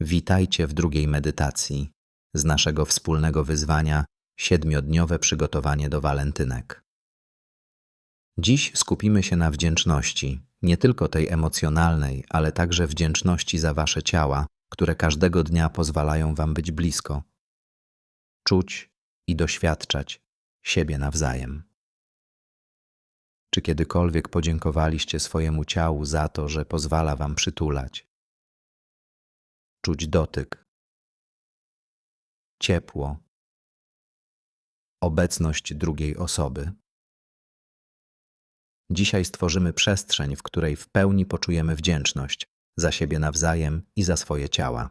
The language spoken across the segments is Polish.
Witajcie w drugiej medytacji z naszego wspólnego wyzwania Siedmiodniowe przygotowanie do walentynek. Dziś skupimy się na wdzięczności, nie tylko tej emocjonalnej, ale także wdzięczności za Wasze ciała, które każdego dnia pozwalają Wam być blisko, czuć i doświadczać siebie nawzajem. Czy kiedykolwiek podziękowaliście swojemu ciału za to, że pozwala Wam przytulać, czuć dotyk, ciepło, obecność drugiej osoby? Dzisiaj stworzymy przestrzeń, w której w pełni poczujemy wdzięczność za siebie nawzajem i za swoje ciała.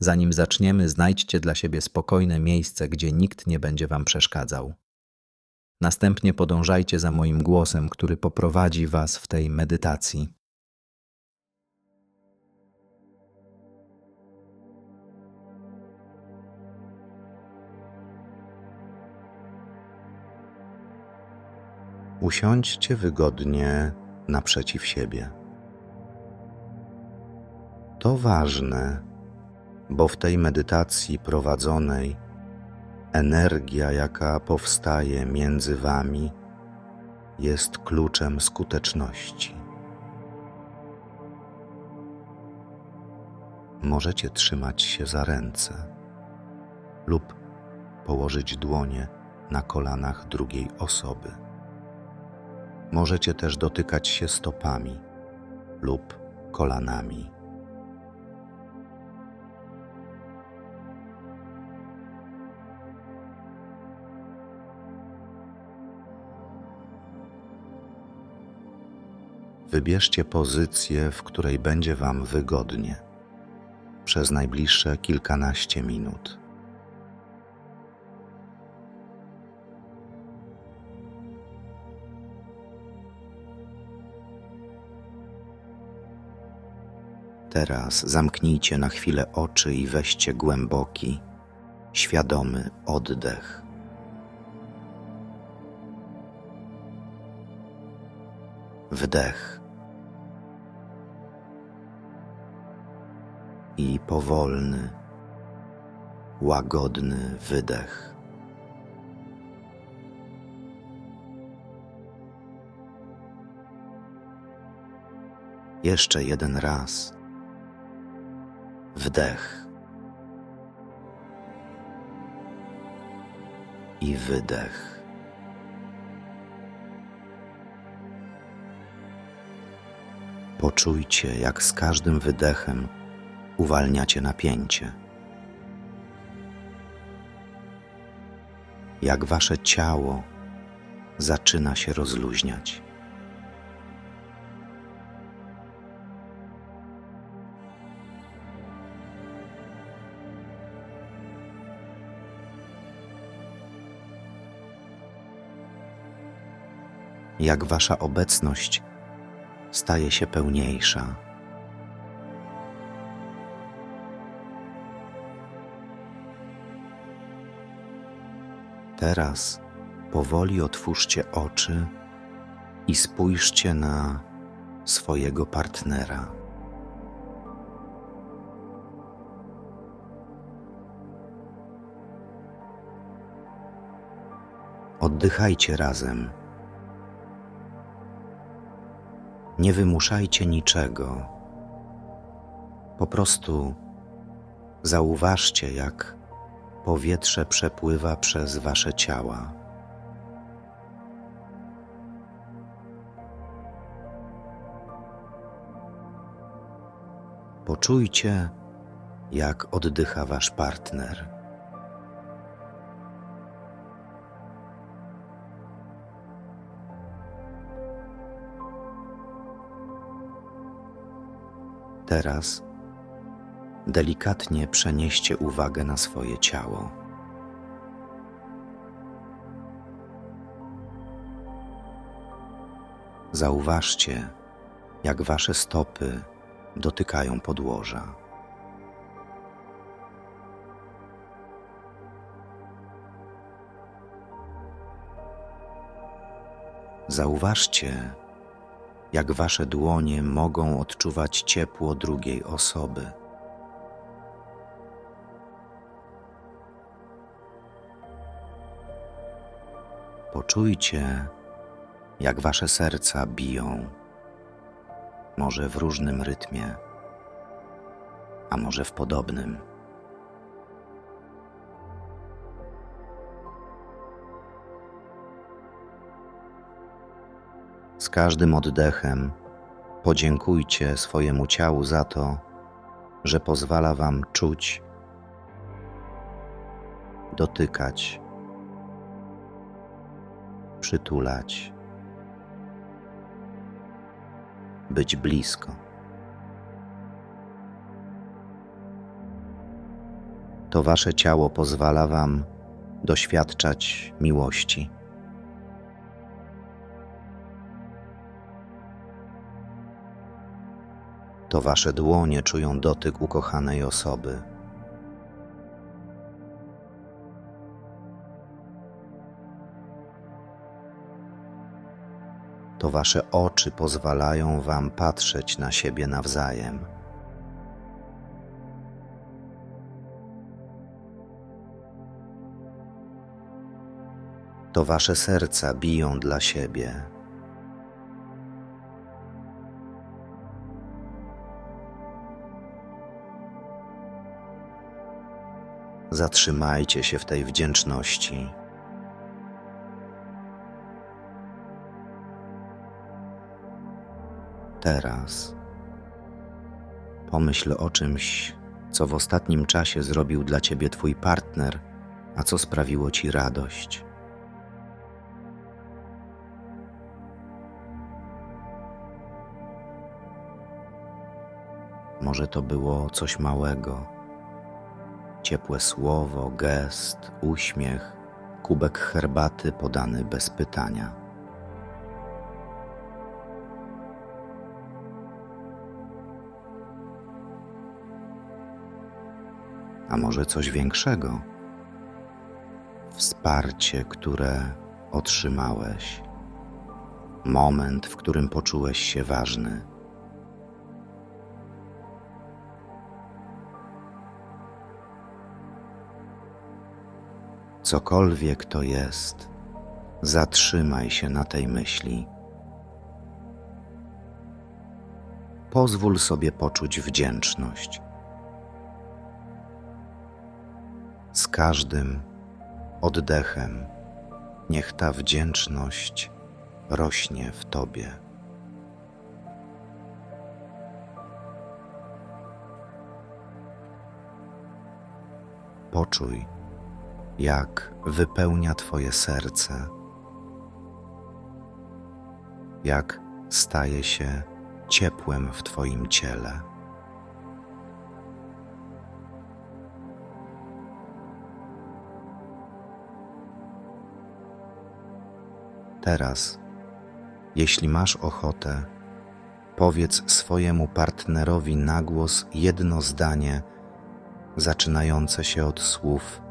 Zanim zaczniemy, znajdźcie dla siebie spokojne miejsce, gdzie nikt nie będzie Wam przeszkadzał. Następnie podążajcie za moim głosem, który poprowadzi Was w tej medytacji. Usiądźcie wygodnie naprzeciw siebie. To ważne, bo w tej medytacji prowadzonej energia, jaka powstaje między Wami, jest kluczem skuteczności. Możecie trzymać się za ręce lub położyć dłonie na kolanach drugiej osoby. Możecie też dotykać się stopami lub kolanami. Wybierzcie pozycję, w której będzie Wam wygodnie przez najbliższe kilkanaście minut. Teraz zamknijcie na chwilę oczy i weźcie głęboki, świadomy oddech. Wdech i powolny, łagodny wydech. Jeszcze jeden raz wdech i wydech. Poczujcie, jak z każdym wydechem uwalniacie napięcie. Jak wasze ciało zaczyna się rozluźniać. Jak wasza obecność staje się pełniejsza. Teraz powoli otwórzcie oczy i spójrzcie na swojego partnera. Oddychajcie razem. Nie wymuszajcie niczego. Po prostu zauważcie, jak powietrze przepływa przez wasze ciała. Poczujcie, jak oddycha wasz partner. Teraz delikatnie przenieście uwagę na swoje ciało. Zauważcie, jak wasze stopy dotykają podłoża. Zauważcie, jak wasze dłonie mogą odczuwać ciepło drugiej osoby. Poczujcie, jak wasze serca biją, może w różnym rytmie, a może w podobnym. Każdym oddechem podziękujcie swojemu ciału za to, że pozwala Wam czuć, dotykać, przytulać, być blisko. To Wasze ciało pozwala Wam doświadczać miłości. To Wasze dłonie czują dotyk ukochanej osoby. To Wasze oczy pozwalają Wam patrzeć na siebie nawzajem. To Wasze serca biją dla siebie. Zatrzymajcie się w tej wdzięczności. Teraz pomyśl o czymś, co w ostatnim czasie zrobił dla ciebie twój partner, a co sprawiło ci radość. Może to było coś małego ciepłe słowo, gest, uśmiech, kubek herbaty podany bez pytania. A może coś większego? Wsparcie, które otrzymałeś, moment, w którym poczułeś się ważny. Cokolwiek to jest, zatrzymaj się na tej myśli. Pozwól sobie poczuć wdzięczność. Z każdym oddechem niech ta wdzięczność rośnie w tobie. Poczuj, jak wypełnia Twoje serce, jak staje się ciepłem w Twoim ciele. Teraz, jeśli masz ochotę, powiedz swojemu partnerowi na głos jedno zdanie zaczynające się od słów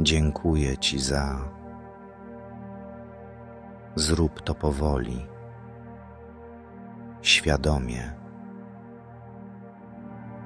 Dziękuję Ci za. Zrób to powoli, świadomie,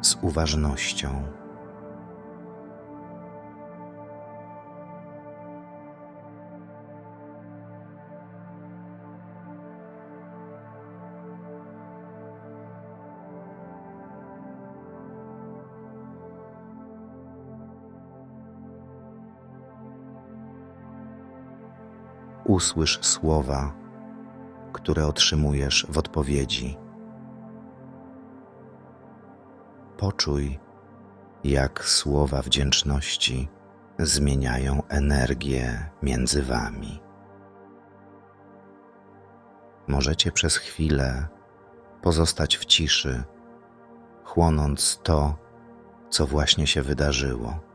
z uważnością. Usłysz słowa, które otrzymujesz w odpowiedzi. Poczuj, jak słowa wdzięczności zmieniają energię między wami. Możecie przez chwilę pozostać w ciszy, chłonąc to, co właśnie się wydarzyło.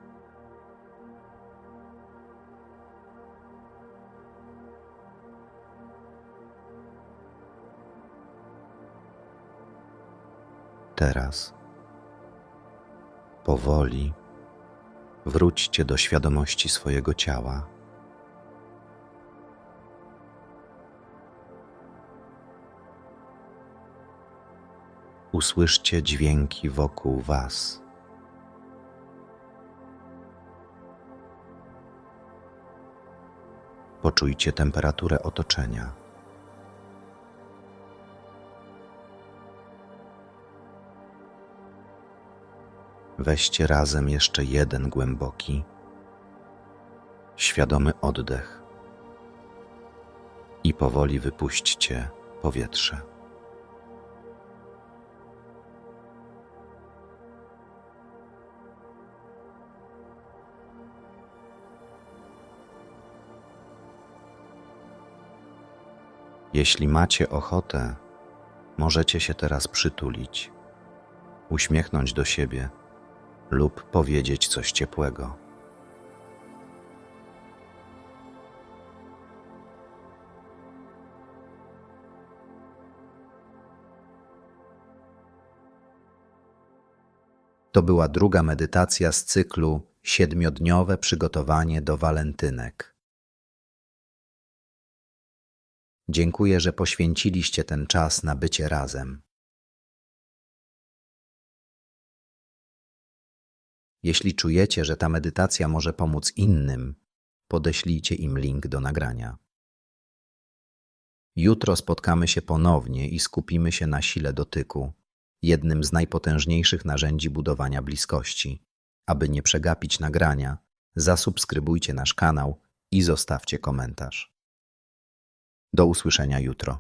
Teraz. Powoli wróćcie do świadomości swojego ciała. Usłyszcie dźwięki wokół Was. Poczujcie temperaturę otoczenia. Weźcie razem jeszcze jeden głęboki, świadomy oddech i powoli wypuśćcie powietrze. Jeśli macie ochotę, możecie się teraz przytulić, uśmiechnąć do siebie lub powiedzieć coś ciepłego. To była druga medytacja z cyklu Siedmiodniowe przygotowanie do walentynek. Dziękuję, że poświęciliście ten czas na bycie razem. Jeśli czujecie, że ta medytacja może pomóc innym, podeślijcie im link do nagrania. Jutro spotkamy się ponownie i skupimy się na sile dotyku, jednym z najpotężniejszych narzędzi budowania bliskości. Aby nie przegapić nagrania, zasubskrybujcie nasz kanał i zostawcie komentarz. Do usłyszenia jutro.